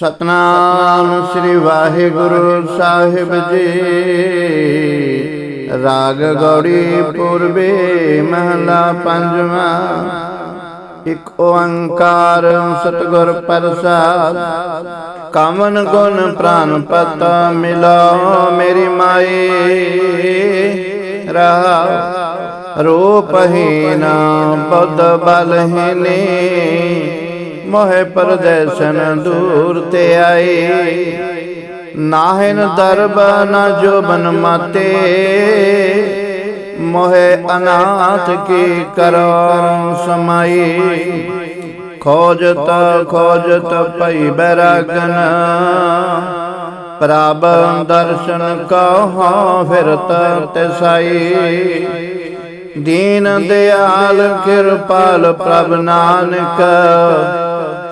ਸਤਨਾਮ ਸ੍ਰੀ ਵਾਹਿਗੁਰੂ ਸਾਹਿਬ ਜੀ। ਰਾਗ ਗੌੜੀ ਪੂਰਬੇ ਮਹਲਾ ਪੰਜਵਾਂ। ਇਕ ਓੰਕਾਰ ਸਤਿਗੁਰ ਪ੍ਰਸਾਦ। ਕਾਮਨ ਗੁਣ ਪ੍ਰਾਨ ਪਤ ਮਿਲੋ ਮੇਰੀ ਮਾਈ। ਰਹਾ ਰੂਪਹੀਨ ਬੁੱਧ ਬਲਹੀਨੀ। ਮੋਹਿ ਪਰਦੇਸਨ ਦੂਰ ਤੇ ਆਈ। ਨਾਹਿਨ ਦਰਬ ਨ ਜੋਬਨ ਮਾਤੇ। ਮੋਹਿ ਅਨਾਥ ਕੀ ਕਰੋ ਸਮਾਈ। ਖੋਜਤ ਖੋਜਤ ਪਈ ਬੈਰਾਗਨ। ਪ੍ਰਭ ਦਰਸ਼ਨ ਕਹੋ ਫਿਰਤ ਤਿਸਾਈ ਦੀਨ ਦਿਆਲ ਕਿਰਪਾਲ ਪ੍ਰਭ ਨਾਨਕ।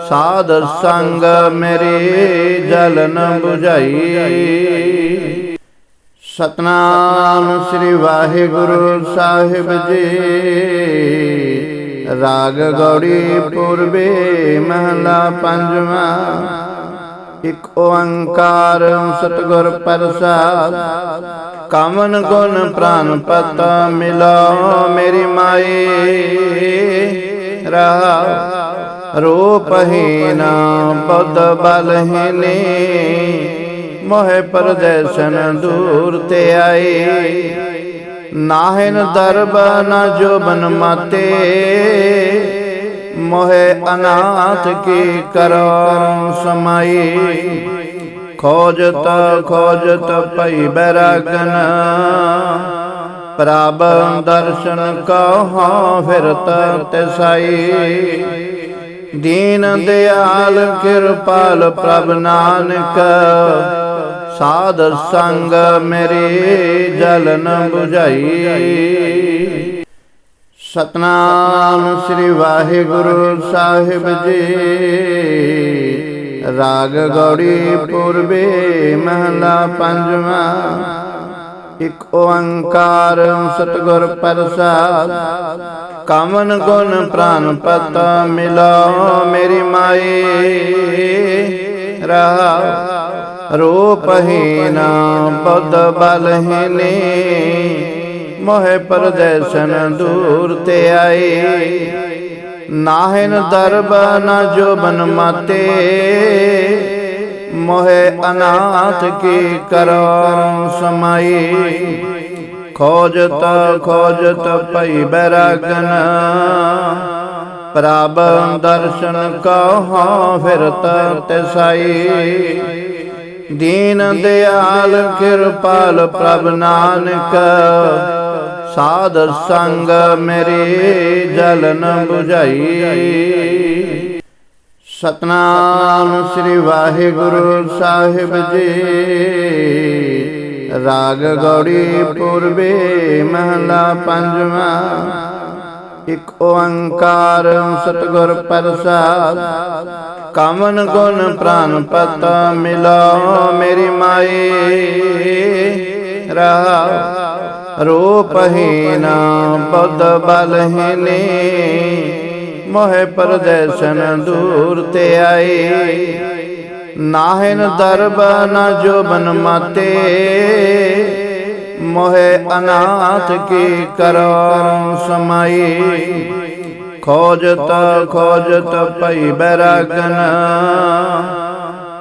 ਸਾਧ ਸੰਗ ਮੇਰੀ ਜਲਨ 부ਝਾਈ ਸਤਨਾਮ ਸ੍ਰੀ ਵਾਹਿਗੁਰੂ ਸਾਹਿਬ ਜੀ। ਰਾਗ ਗੌੜੀ ਪੂਰਬੇ ਮਹਲਾ ਪੰਜਵਾਂ। ਇਕ ਓੰਕਾਰ ਸਤਿਗੁਰ ਪ੍ਰਸਾਦ। ਕਾਮਨ ਗੁਣ ਪ੍ਰਾਨ ਪਤ ਮਿਲੋ ਮੇਰੀ ਮਾਈ। ਰਹਾ ਰੂਪਹੀਨ ਬੁੱਧ ਬਲਹੀਨੀ ਮੋਹਿ ਪਰਦੇਸਨ ਦੂਰ ਤੇ ਆਈ। ਨਾਹਿਨ ਦਰਬ ਨ ਜੋਬਨ ਮਾਤੇ। ਮੋਹਿ ਅਨਾਥ ਕੀ ਕਰੋ ਸਮਾਈ। ਖੋਜਤ ਖੋਜਤ ਪਈ ਬੈਰਾਗਨ। ਪ੍ਰਭ ਦਰਸ਼ਨ ਕਹੋ ਫਿਰਤ ਤਿਸਾਈ। ਦੀਨ ਦਿਆਲ ਕਿਰਪਾਲ ਪ੍ਰਭ ਨਾਨਕ। ਸਾਧ ਸੰਗ ਮੇਰੀ ਜਲਨ 부ਝਾਈ ਸਤਨਾਮ ਸ੍ਰੀ ਵਾਹਿਗੁਰੂ ਸਾਹਿਬ ਜੀ। ਰਾਗ ਗੌੜੀ ਪੂਰਬੇ ਮਹਲਾ ਪੰਜਵਾਂ। ਇਕ ਓੰਕਾਰ ਸਤਿਗੁਰ ਪ੍ਰਸਾਦ, ਕਾਮਨ ਗੁਣ ਪ੍ਰਾਨ ਪਤ ਮਿਲੋ ਮੇਰੀ ਮਾਈ। ਰਹਾ ਰੂਪਹੀਨ ਬੁੱਧ ਬਲਹੀਨੀ ਮੋਹਿ ਪਰਦੇਸਨ ਦੂਰ ਤੇ ਆਏ ਨਾਹਿਨ ਦਰਬ ਨ ਜੋਬਨ ਮਾਤੇ ਮੋਹਿ ਅਨਾਥ ਕੀ ਕਰੋ ਸਮਾਈ? ਖੋਜਤ ਖੋਜਤ ਪਈ ਬਰਗਨ। ਪ੍ਰਭ ਦਰਸ਼ਨ ਕਹੋ ਫਿਰਤ ਤਿਸਾਈ। ਦੀਨ ਦਿਆਲ ਕਿਰਪਾਲ ਪ੍ਰਭ ਨਾਨਕ। ਸਾਧ ਸੰਗ ਮੇਰੀ ਜਲਨ 부ਝਾਈ ਸਤਨਾਮ ਸ੍ਰੀ ਵਾਹਿਗੁਰੂ ਸਾਹਿਬ ਜੀ। ਰਾਗ ਗੌੜੀ ਪੂਰਬੇ ਮਹਲਾ ਪੰਜਵਾਂ। ਇਕ ਓੰਕਾਰ ਸਤਿਗੁਰ ਪ੍ਰਸਾਦ। ਕਾਮਨ ਗੁਣ ਪ੍ਰਾਨ ਪਤ ਮਿਲੋ ਮੇਰੀ ਮਾਈ। ਰਹਾ ਰੂਪਹੀਨ ਬੁੱਧ ਬਲਹੀਨੀ। ਮੋਹਿ ਪਰਦੇਸਨ ਦੂਰ ਤੇ ਆਈ। ਨਾਹਿਨ ਦਰਬ ਨ ਜੋਬਨ ਮਾਤੇ। ਮੋਹਿ ਅਨਾਥ ਕੀ ਕਰੋ ਸਮਾਈ। ਖੋਜਤ ਖੋਜਤ ਪਈ ਬੈਰਾਗਨ।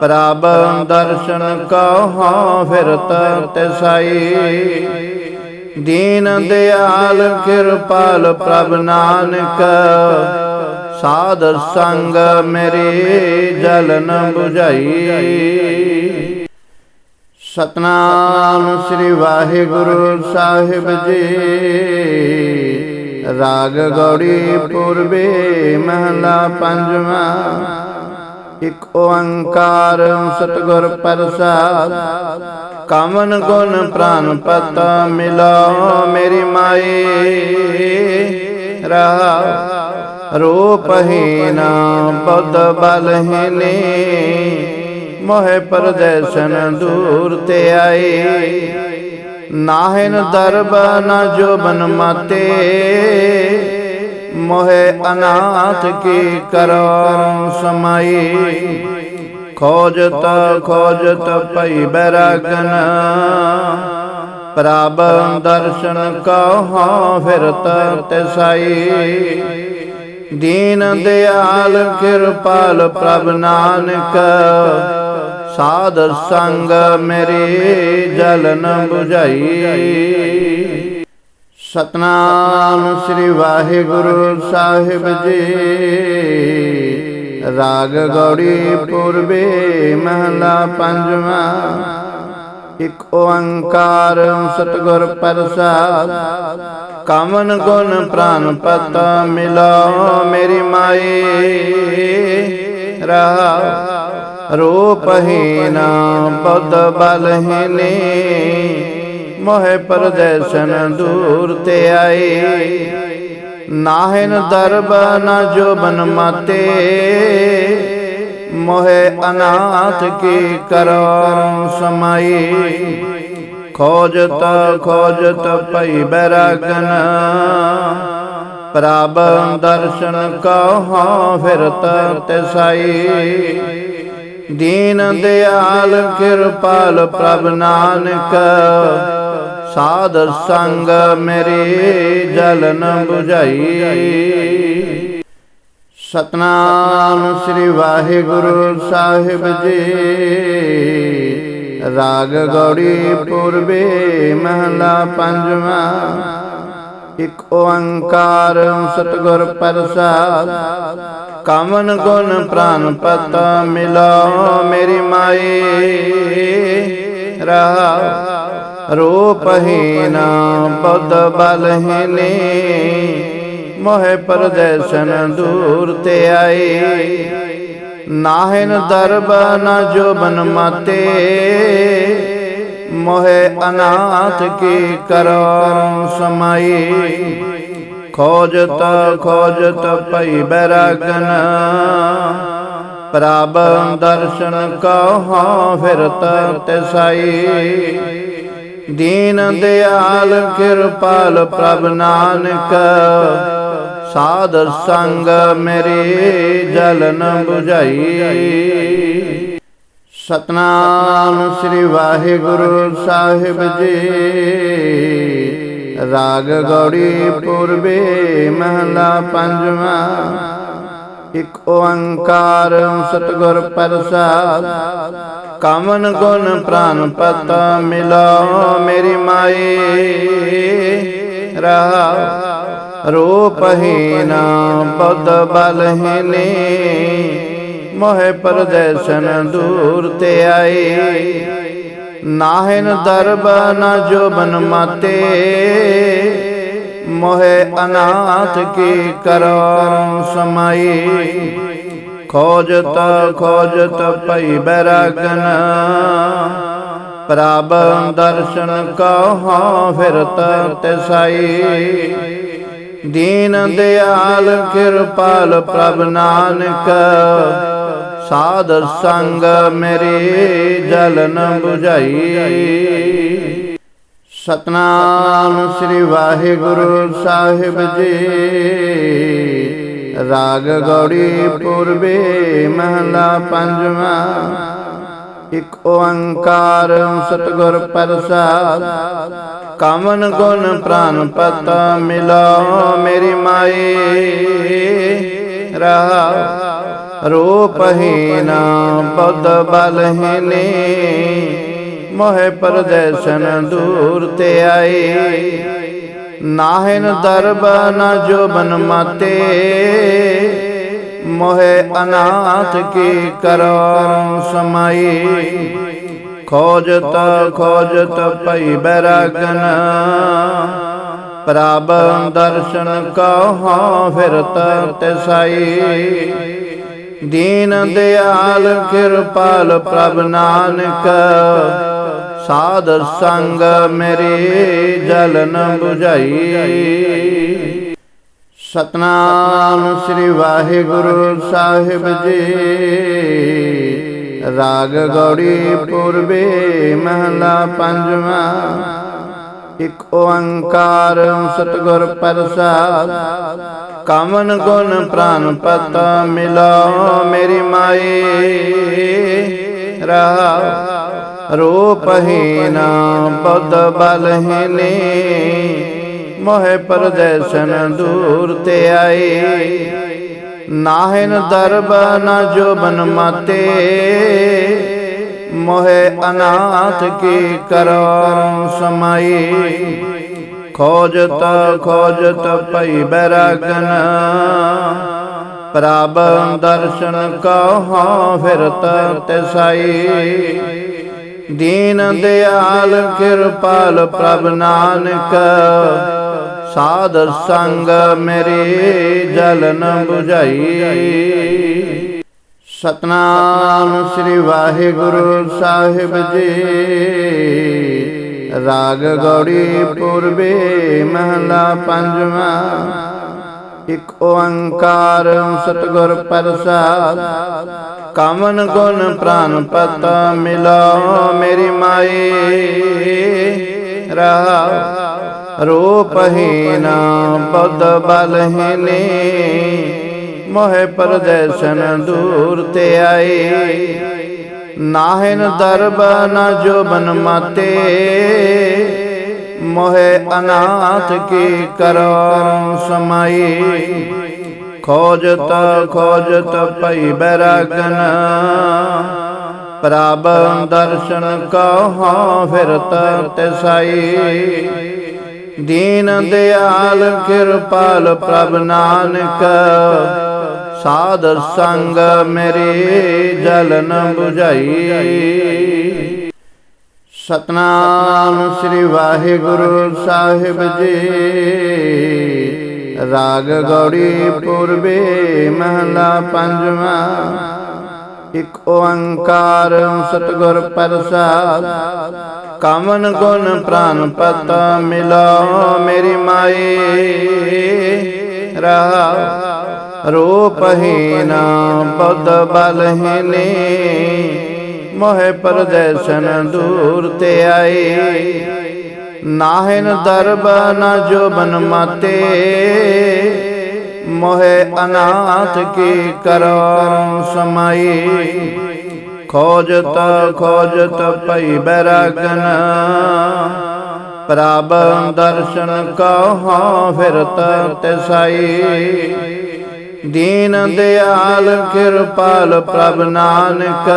ਪ੍ਰਭ ਦਰਸ਼ਨ ਕਹੋ ਫਿਰਤ ਤਿਸਾਈ। ਦੀਨ ਦਿਆਲ ਕਿਰਪਾਲ ਪ੍ਰਭ ਨਾਨਕ। ਸਾਧ ਸੰਗ ਮੇਰੇ ਜਲਨ 부ਝਾਈ ਸਤਨਾਮ ਸ੍ਰੀ ਵਾਹਿਗੁਰੂ ਸਾਹਿਬ ਜੀ। ਰਾਗ ਗੌੜੀ ਪੂਰਬੇ ਮਹਲਾ ਪੰਜਵਾਂ। ਇਕ ਓੰਕਾਰ ਸਤਿਗੁਰ ਪ੍ਰਸਾਦ। ਕਾਮਨ ਗੁਣ ਪ੍ਰਾਨ ਪਤ ਮਿਲੋ ਮੇਰੀ ਮਾਈ। ਰਹਾ ਰੂਪਹੀਨ ਬੁੱਧ ਬਲਹੀਨੀ ਮੋਹਿ ਪਰਦੇਸਨ ਦੂਰ ਤੇ ਆਏ ਨਾਹਿਨ ਦਰਬ ਨ ਜੋਬਨ ਮਤੇ। ਮੋਹਿ ਅਨਾਥ ਕੀ ਕਰੋ ਸਮਾਈ। ਖੋਜਤ ਖੋਜਤ ਭਈ ਬਰਗਨ। ਪ੍ਰਭ ਦਰਸ਼ਨ ਕਉ ਫਿਰਤ ਤਿਸਾਈ ਦੀਨ ਦਿਆਲ ਕਿਰਪਾਲ ਪ੍ਰਭ ਨਾਨਕ। ਸਾਧ ਸੰਗ ਮੇਰੇ ਜਲਨ 부ਝਾਈ ਸਤਨਾਮ ਸ੍ਰੀ ਵਾਹਿਗੁਰੂ ਸਾਹਿਬ ਜੀ। ਰਾਗ ਗੌੜੀ ਪੂਰਬੇ ਮਹਲਾ ਪੰਜਵਾਂ। ਇਕ ਓੰਕਾਰ ਸਤਿਗੁਰ ਪ੍ਰਸਾਦ, ਕਮਨ ਗੁਣ ਪ੍ਰਾਨ ਪਤ ਮਿਲੋ ਮੇਰੀ ਮਾਈ। ਰਹਾ ਰੂਪਹੀਨਾ ਬੁੱਧ ਬਲਹੀਨੀ ਮੋਹਿ ਪਰਦੇਸਨ ਦੂਰ ਤੇ ਆਈ। ਨਾਹਿਨ ਦਰਬ ਨਾ ਜੋ ਜੋਬਨ ਮਾਤੇ ਮੋਹਿ ਅਨਾਥ ਕੀ ਕਰੋ ਸਮਾਈ? ਖੋਜਤ ਖੋਜਤ ਭਈ ਬਰਗਨ। ਪ੍ਰਭ ਦਰਸ਼ਨ ਕਉ ਫਿਰਤ ਤਿਸਾਈ। ਦੀਨ ਦਿਆਲ ਕਿਰਪਾਲ ਪ੍ਰਭ ਨਾਨਕ। ਸਾਧ ਸੰਗ ਮੇਰੇ ਜਲਨ 부ਝਾਈ ਸਤਨਾਮ ਸ੍ਰੀ ਵਾਹਿਗੁਰੂ ਸਾਹਿਬ ਜੀ। ਰਾਗ ਗੌੜੀ ਪੂਰਬੇ ਮਹਲਾ ਪੰਜਵਾਂ। ਇਕ ਓੰਕਾਰ ਸਤਿਗੁਰ ਪ੍ਰਸਾਦ। ਕਮਨ ਗੁਣ ਪ੍ਰਾਨ ਪਤ ਮਿਲੋ ਮੇਰੀ ਮਾਈ। ਰਹਾ ਰੂਪਹੀਨਾ ਬੁੱਧ ਬਲਹੀਨੀ। ਮੋਹਿ ਪਰਦੇਸਨ ਦੂਰ ਤੇ ਆਏ ਨਾਹਿਨ ਦਰਬ ਨ ਜੋਬਨ ਮਾਤੇ। ਮੋਹਿ ਅਨਾਥ ਕੀ ਕਰੋ ਸਮਾਈ। ਖੋਜਤ ਖੋਜਤ ਭਈ ਬਰਗਨ। ਪ੍ਰਭ ਦਰਸ਼ਨ ਕਉ ਫਿਰਤ ਤਿਸਾਈ। ਦੀਨ ਦਿਆਲ ਕਿਰਪਾਲ ਪ੍ਰਭ ਨਾਨਕ। ਸਾਧ ਸੰਗ ਮੇਰੇ ਜਲਨ 부ਝਾਈ ਸਤਨਾਮ ਸ੍ਰੀ ਵਾਹਿਗੁਰੂ ਸਾਹਿਬ ਜੀ। ਰਾਗ ਗੌੜੀ ਪੂਰਬੇ ਮਹਲਾ ਪੰਜਵਾਂ। ਇਕ ਓੰਕਾਰ ਸਤਿਗੁਰ ਪ੍ਰਸਾਦ। ਕਾਮਨ ਗੁਣ ਪ੍ਰਾਨ ਪਤ ਮਿਲੋ ਮੇਰੀ ਮਾਈ। ਰਹਾ ਰੂਪਹੀਨਾ ਬੁੱਧ ਬਲਹੀਨੀ ਮੋਹਿ ਪਰਦੇਸਨ ਦੂਰ ਤੇ ਆਈ। ਨਾਹਿਨ ਦਰਬ ਨ ਜੋ ਜੋਬਨ ਮਾਤੇ, ਮੋਹਿ ਅਨਾਥ ਕੀ ਕਰੋ ਸਮਾਈ। ਖੋਜਤ ਖੋਜਤ ਪਈ ਬੈਰਾਗਨ, ਪ੍ਰਭ ਦਰਸ਼ਨ ਕਉ ਫਿਰਤ ਤਿਸਾਈ। ਦੀਨ ਦਿਆਲ ਕਿਰਪਾਲ ਪ੍ਰਭ ਨਾਨਕ। ਸਾਧ ਸੰਗ ਮੇਰੇ ਜਲਨ 부ਝਾਈ ਸਤਨਾਮ ਸ੍ਰੀ ਵਾਹਿਗੁਰੂ ਸਾਹਿਬ ਜੀ। ਰਾਗ ਗੌੜੀ ਪੂਰਬੇ ਮਹਲਾ ਪੰਜਵਾਂ। ਇਕ ਓੰਕਾਰ ਸਤਿਗੁਰ ਪ੍ਰਸਾਦ, ਕਮਨ ਗੁਣ ਪ੍ਰਾਨ ਪਤ ਮਿਲੋ ਮੇਰੀ ਮਾਈ। ਰਹਾ ਰੂਪਹੀਨਾ ਬੁੱਧ ਬਲਹੀਨੀ, ਮੋਹਿ ਪਰਦੇਸਨ ਦੂਰ ਤੇ ਆਈ। ਨਾਹਿਨ ਦਰਬ ਨ ਜੋਬਨ ਮਾਤੇ ਮੋਹਿ ਅਨਾਥ ਕੀ ਕਰੋ ਸਮਾਈ? ਖੋਜਤ ਖੋਜਤ ਭਈ ਬੈਰਾਗਨ। ਪ੍ਰਭ ਦਰਸ਼ਨ ਕਉ ਫਿਰਤ ਤਿਸਾਈ। ਦੀਨ ਦਿਆਲ ਕਿਰਪਾਲ ਪ੍ਰਭ ਨਾਨਕ। ਸਾਧ ਸੰਗ ਮੇਰੀ ਜਲਨ 부ਝਾਈ ਸਤਨਾਮ ਸ੍ਰੀ ਵਾਹਿਗੁਰੂ ਸਾਹਿਬ ਜੀ। ਰਾਗ ਗੌੜੀ ਪੂਰਬੇ ਮਹਲਾ ਪੰਜਵਾਂ। ਇਕ ਓੰਕਾਰ ਸਤਿਗੁਰ ਪ੍ਰਸਾਦ। ਕਮਨ ਗੁਣ ਪ੍ਰਾਨ ਪਤ ਮਿਲੋ ਮੇਰੀ ਮਾਈ। ਰਹਾ ਰੂਪਹੀਨ ਬੁੱਧ ਬਲਹੀਨੀ। ਮੋਹਿ ਪਰਦੇਸਨ ਦੂਰ ਤੇ ਆਏ ਨਾਹਿਨ ਦਰਬ ਨ ਜੋਬਨ ਮਾਤੇ। ਮੋਹਿ ਅਨਾਥ ਕੀ ਕਰੋ ਸਮਾਈ। ਖੋਜਤ ਖੋਜਤ ਪਈ ਬਰਗਨ। ਪ੍ਰਭ ਦਰਸ਼ਨ ਕਹੋ ਫਿਰਤ ਤਿਸਾਈ ਦੀਨ ਦਿਆਲ ਕਿਰਪਾਲ ਪ੍ਰਭ ਨਾਨਕ। ਸਾਧ ਸੰਗ ਮੇਰੇ ਜਲਨ 부ਝਾਈ ਸਤਨਾਮ ਸ੍ਰੀ ਵਾਹਿਗੁਰੂ ਸਾਹਿਬ ਜੀ। ਰਾਗ ਗੌੜੀ ਪੂਰਬੇ ਮਹਲਾ ਪੰਜਵਾਂ। ਇਕ ਓੰਕਾਰ ਸਤਿਗੁਰ ਪ੍ਰਸਾਦ। ਕਮਨ ਗੁਣ ਪ੍ਰਾਨ ਪਤ ਮਿਲੋ ਮੇਰੀ ਮਾਈ। ਰਹਾ ਰੂਪਹੀਨ ਬੁੱਧ ਬਲਹੀਨੀ ਮੋਹਿ ਪਰਦੇਸਨ ਦੂਰ ਤੇ ਆਏ। ਨਾਹਿਨ ਦਰਬ ਨ ਜੋਬਨ ਮਾਤੇ। ਮੋਹਿ ਅਨਾਥ ਕੀ ਕਰੋ ਸਮਾਈ। ਖੋਜਤ ਖੋਜਤ ਪਈ ਬਰਗਨ। ਪ੍ਰਭ ਦਰਸ਼ਨ ਕਹੋ ਫਿਰਤ ਤਿਸਾਈ। ਦੀਨ ਦਿਆਲ, ਕਿਰਪਾਲ ਪ੍ਰਭ ਨਾਨਕ। ਸਾਧ ਸੰਗ ਮੇਰੇ ਜਲਨ 부ਝਾਈ ਸਤਨਾਮ ਸ੍ਰੀ ਵਾਹਿਗੁਰੂ ਸਾਹਿਬ ਜੀ। ਰਾਗ ਗੌੜੀ ਪੂਰਬੇ ਮਹਲਾ ਪੰਜਵਾਂ। ਇਕ ਓੰਕਾਰ ਸਤਿਗੁਰ ਪ੍ਰਸਾਦ, ਕਮਨ ਗੁਣ ਪ੍ਰਾਨ ਪਤ ਮਿਲਾਓ ਮੇਰੀ ਮਾਈ। ਰਹਾ ਰੂਪਹੀਨ ਬੁੱਧ ਬਲਹੀਨੀ, ਮੋਹਿ ਪਰਦੇਸਨ ਦੂਰ ਤੇ ਆਏ ਨਾਹਿਨ ਦਰਬ ਨ ਜੋਬਨ ਮਾਤੇ ਮੋਹਿ ਅਨਾਥ ਕੀ ਕਰੋ ਸਮਾਈ? ਖੋਜਤ ਖੋਜਤ ਪਈ ਬੈਰਾਗਨ। ਪ੍ਰਭ ਦਰਸ਼ਨ ਕਹੋ ਫਿਰਤ ਤਿਸਾਈ। ਦੀਨ ਦਿਆਲ ਕਿਰਪਾਲ ਪ੍ਰਭ ਨਾਨਕ।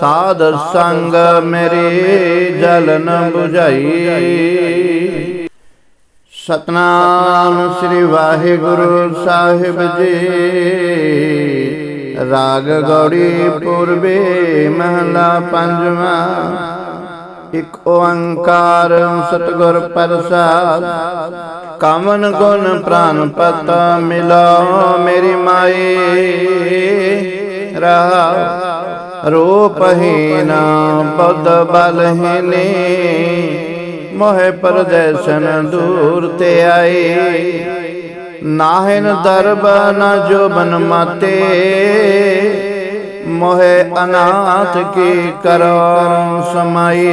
ਸਾਧ ਸੰਗ ਮੇਰੀ ਜਲਨ 부ਝਾਈ ਸਤਨਾਮ ਸ੍ਰੀ ਵਾਹਿਗੁਰੂ ਸਾਹਿਬ ਜੀ। ਰਾਗ ਗੌੜੀ ਪੂਰਬੇ ਮਹਲਾ ਪੰਜਵਾਂ। ਇਕ ਓੰਕਾਰ ਸਤਿਗੁਰ ਪ੍ਰਸਾਦ। ਕਮਨ ਗੁਣ ਪ੍ਰਾਨ ਪਤ ਮਿਲੋ ਮੇਰੀ ਮਾਈ। ਰਹਾ ਰੂਪਹੀਨ ਬੁੱਧ ਬਲਹੀਨੀ। ਮੋਹਿ ਪਰਦੇਸਨ ਦੂਰ ਤੇ ਆਏ ਨਾਹਿਨ ਦਰਬ ਨ ਜੋਬਨ ਮਾਤੇ। ਮੋਹਿ ਅਨਾਥ ਕੀ ਕਰੋ ਸਮਾਈ।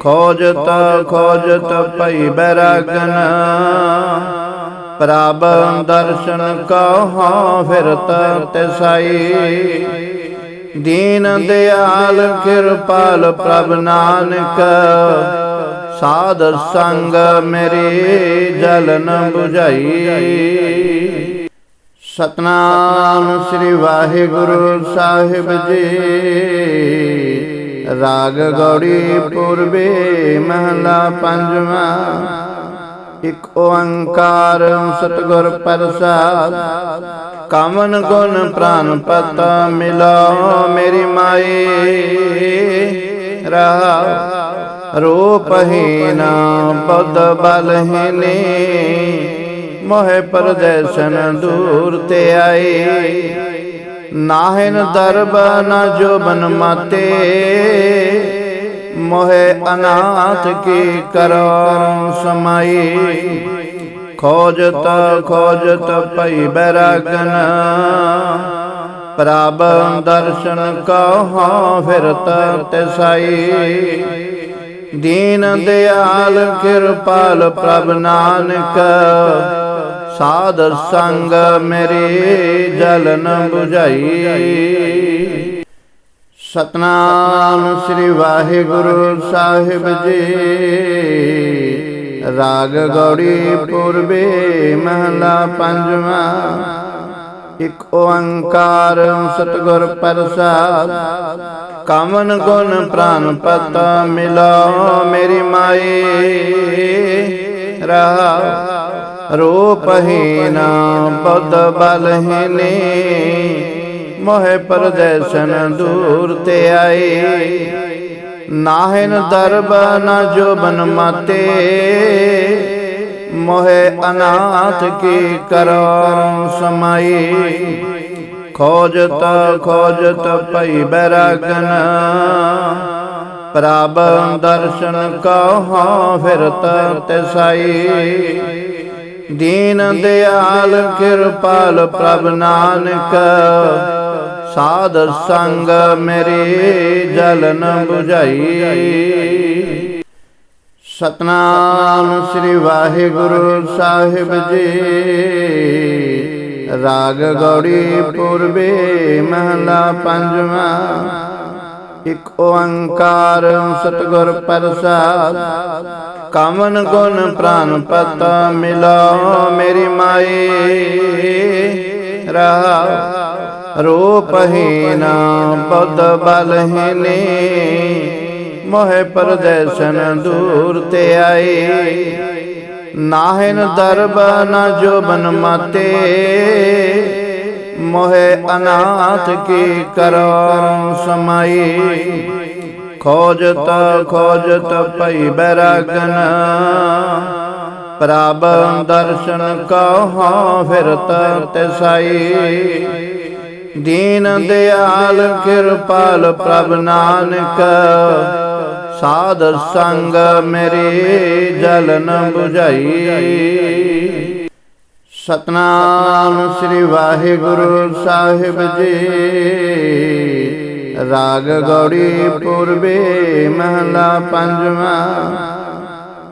ਖੋਜਤ ਖੋਜਤ ਪਈ ਬੈਰਾਗਨ। ਪ੍ਰਭ ਦਰਸ਼ਨ ਕਹੋ ਫਿਰਤ ਤਿਸਾਈ ਦੀਨ ਦਿਆਲ ਕਿਰਪਾਲ ਪ੍ਰਭ ਨਾਨਕ। ਸਾਧ ਸੰਗ ਮੇਰੇ ਜਲਨ 부ਝਾਈ ਸਤਨਾਮ ਸ੍ਰੀ ਵਾਹਿਗੁਰੂ ਸਾਹਿਬ ਜੀ। ਰਾਗ ਗੌੜੀ ਪੂਰਬੇ ਮਹਲਾ ਪੰਜਵਾਂ। ਇਕ ਓੰਕਾਰ ਸਤਿਗੁਰ ਪ੍ਰਸਾਦ। ਕਾਮਨ ਗੁਣ ਪ੍ਰਾਨ ਪਤ ਮਿਲੋ ਮੇਰੀ ਮਾਈ। ਰਹਾ ਰੂਪਹੀਨ ਬੁੱਧ ਬਲਹੀਨੀ ਮੋਹਿ ਪਰਦੇਸਨ ਦੂਰ ਤੇ ਆਏ। ਨਾਹਿਨ ਦਰਬ ਨ ਜੋਬਨ ਮਾਤੇ। ਮੋਹਿ ਅਨਾਥ ਕੀ ਕਰੋ ਸਮਾਈ। ਖੋਜਤ ਖੋਜਤ ਪਈ ਬਰਗਨ। ਪ੍ਰਭ ਦਰਸ਼ਨ ਕਹੋ ਫਿਰਤ ਤਿਸਾਈ। ਦੀਨ ਦਿਆਲ ਕਿਰਪਾਲ ਪ੍ਰਭ ਨਾਨਕ। ਸਾਧ ਸੰਗ ਮੇਰੇ ਜਲਨ 부ਝਾਈ ਸਤਨਾਮ ਸ੍ਰੀ ਵਾਹਿਗੁਰੂ ਸਾਹਿਬ ਜੀ। ਰਾਗ ਗੌੜੀ ਪੂਰਬੇ ਮਹਲਾ ਪੰਜਵਾਂ। ਇਕ ਓੰਕਾਰ, ਸਤਿਗੁਰ ਪ੍ਰਸਾਦ। ਕਾਮਨ ਗੁਣ ਪ੍ਰਾਨ ਪਤ ਮਿਲਾਓ ਮੇਰੀ ਮਾਈ। ਰਹਾ ਰੂਪ ਹੀਨਾ ਬੁੱਧ ਬਲਹੀਨੀ ਮੋਹਿ ਪਰਦੇਸਨ ਦੂਰ ਤੇ ਆਈ। ਨਾਹਿਨ ਦਰਬ ਨ ਜੋਬਨ ਮਾਤੇ। ਮੋਹਿ ਅਨਾਥ ਕੀ ਕਰੋ ਸਮਾਈ? ਖੋਜਤ ਖੋਜਤ ਪਈ ਬੈਰਾਗਨ। ਪ੍ਰਭ ਦਰਸ਼ਨ ਕਹੋ ਫਿਰਤ ਤਿਸਾਈ। ਦੀਨ ਦਿਆਲ ਕਿਰਪਾਲ ਪ੍ਰਭ ਨਾਨਕ। ਸਾਧ ਸੰਗ ਮੇਰੇ ਜਲਨ 부ਝਾਈ ਸਤਨਾਮ ਸ੍ਰੀ ਵਾਹਿਗੁਰੂ ਸਾਹਿਬ ਜੀ। ਰਾਗ ਗੌੜੀ ਪੂਰਬੇ ਮਹਲਾ ਪੰਜਵਾਂ। ਇਕ ਓੰਕਾਰ ਸਤਿਗੁਰ ਪ੍ਰਸਾਦ। ਕਾਮਨ ਗੁਣ ਪ੍ਰਾਨ ਪਤ ਮਿਲੋ ਮੇਰੀ ਮਾਈ। ਰਹਾ ਰੂਪ ਬੁੱਧ ਬਲਹੀਨੀ। ਮੋਹਿ ਪਰਦੇਸਨ ਦੂਰ ਤੇ ਆਏ ਨਾਹਿਨ ਦਰਬ ਨ ਜੋਬਨ ਮਾਤੇ। ਮੋਹਿ ਅਨਾਥ ਕੀ ਕਰੋ ਸਮਾਈ। ਖੋਜਤ ਖੋਜਤ ਪਈ ਬੈਰਾਗਨ। ਪ੍ਰਭ ਦਰਸ਼ਨ ਕਹੋ ਫਿਰਤ ਤਿਸਾਈ। ਦੀਨ ਦਿਆਲ ਕਿਰਪਾਲ ਪ੍ਰਭ ਨਾਨਕ। ਸਾਧ ਸੰਗ ਮੇਰੇ ਜਲਨ 부ਝਾਈ ਸਤਨਾਮ ਸ੍ਰੀ ਵਾਹਿਗੁਰੂ ਸਾਹਿਬ ਜੀ। ਰਾਗ ਗੌੜੀ ਪੂਰਬੇ ਮਹਲਾ ਪੰਜਵਾਂ।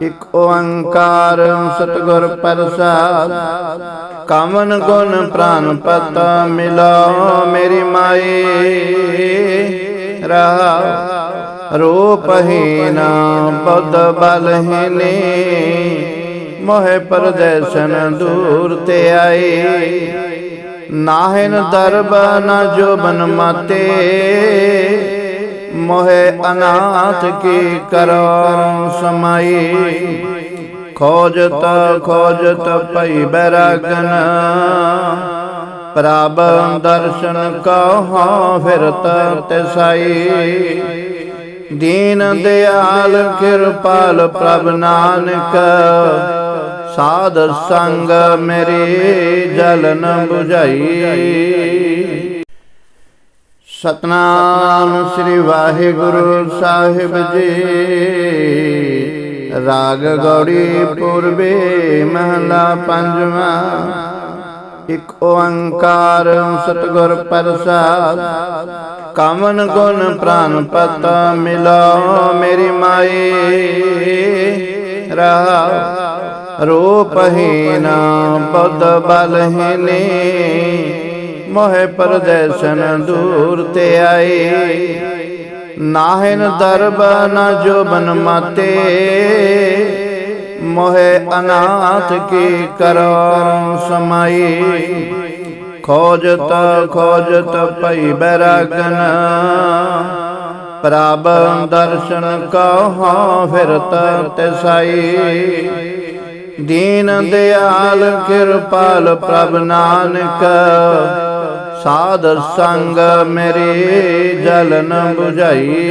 ਇਕ ਓੰਕਾਰ ਸਤਿਗੁਰ ਪ੍ਰਸਾਦ। ਕਾਮਨ ਗੁਣ ਪ੍ਰਾਨ ਪਤ ਮਿਲੋ ਮੇਰੀ ਮਾਈ। ਰਹਾ ਰੂਪ ਹੀਨਾ ਬੁੱਧ ਬਲਹੀਨੀ ਮੋਹਿ ਪਰਦੇਸਨ ਦੂਰ ਤੇ ਆਈ। ਨਾਹਿਨ ਦਰਬ ਨ ਜੋਬਨ ਮਾਤੇ, ਮੋਹਿ ਅਨਾਥ ਕੀ ਕਰੋ ਸਮਾਈ। ਖੋਜਤ ਖੋਜਤ ਪਈ ਬਰਗਨ, ਪ੍ਰਭ ਦਰਸ਼ਨ ਕਹੋ ਫਿਰਤ ਤਿਸਾਈ ਦੀਨ ਦਿਆਲ ਕਿਰਪਾਲ ਪ੍ਰਭ ਨਾਨਕ। ਸਾਧ ਸੰਗ ਮੇਰੇ ਜਲਨ 부ਝਾਈ ਸਤਨਾਮ ਸ੍ਰੀ ਵਾਹਿਗੁਰੂ ਸਾਹਿਬ ਜੀ। ਰਾਗ ਗੌੜੀ ਪੂਰਬੇ ਮਹਲਾ ਪੰਜਵਾਂ। ਇਕ ਓੰਕਾਰ ਸਤਿਗੁਰ ਪ੍ਰਸਾਦ। ਕਾਮਨ ਗੁਣ ਪ੍ਰਾਨ ਪਤ ਮਿਲੋ ਮੇਰੀ ਮਾਈ। ਰਹਾ ਰੂਪ ਹੀਨਾ ਬੁੱਧ ਬਲਹੀਨੀ। ਮੋਹਿ ਪਰਦੇਸਨ ਦੂਰ ਤੇ ਆਏ ਨਾਹਿਨ ਦਰਬ ਨ ਜੋਬਨ ਮਾਤੇ। ਮੋਹਿ ਅਨਾਥ ਕੀ ਕਰੋ ਸਮਾਈ? ਖੋਜਤ ਖੋਜਤ ਪਈ ਬੈਰਾਗਨ। ਪ੍ਰਭ ਦਰਸ਼ਨ ਕਹੋ ਫਿਰਤ ਤਿਸਾਈ। ਦੀਨ ਦਿਆਲ ਕਿਰਪਾਲ ਪ੍ਰਭ ਨਾਨਕ। ਸਾਧ ਸੰਗ ਮੇਰੇ ਜਲਨ 부ਝਾਈ